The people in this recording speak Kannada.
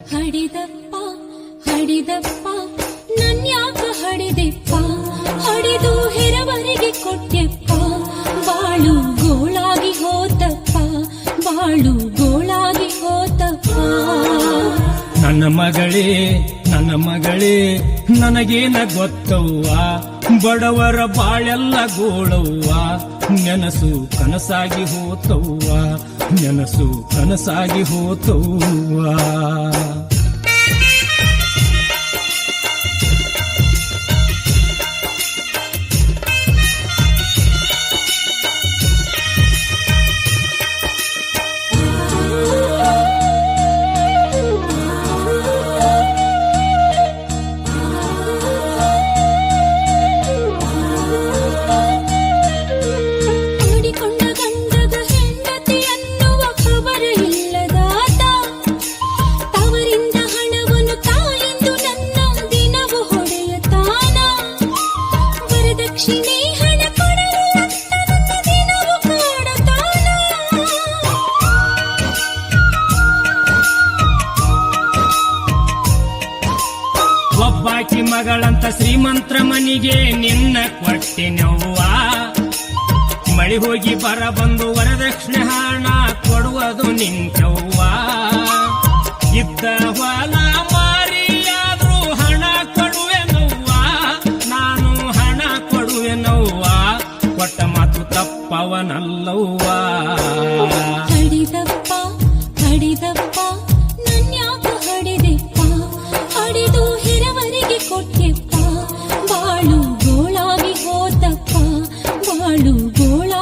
ಹಡಿದಪ್ಪ ಹಡಿದಪ್ಪ ನನ್ಯಾಕ ಹಡಿದೆಪ್ಪ? ಹಡಿದು ಹೆರವರಿಗೆ ಕೊಟ್ಟೆಪ್ಪ. ಬಾಳು ಗೋಳಾಗಿ ಹೋತಪ್ಪ, ಬಾಳು ಗೋಳಾಗಿ ಹೋತಪ್ಪ. ನನ್ನ ಮಗಳೇ ನನ್ನ ಮಗಳೇ, ನನಗೇನ ಗೊತ್ತವ್ವ? ಬಡವರ ಬಾಳೆಲ್ಲ ಗೋಳವ್ವ, ನೆನಸು ಕನಸಾಗಿ ಹೋತವ್ವ. ನೆನಸು ಕನಸಾಗಿ ಹೋತವ್ವ ಬಾಕಿ ಮಗಳಂತ ಶ್ರೀಮಂತ್ರ ಮನಿಗೆ ನಿನ್ನ ಕೊಟ್ಟಿ ನೋವ್ವ ಮಳಿ ಹೋಗಿ ಬರ ಬಂದು ವರದಕ್ಷಿಣೆ ಹಣ ಕೊಡುವುದು ನಿಂತವ್ವ ಇದ್ದ ಹೊಲ ಮಾರಿಯಾದ್ರೂ ಹಣ ಕೊಡುವೆನವ್ವ ನಾನು ಹಣ ಕೊಡುವೆ ನೋವ್ವ ಕೊಟ್ಟ ಮಾತು ತಪ್ಪವನಲ್ಲವ್ವ. ಕಡಿದಪ್ಪ ಕಡಿದಪ್ಪ. గోళ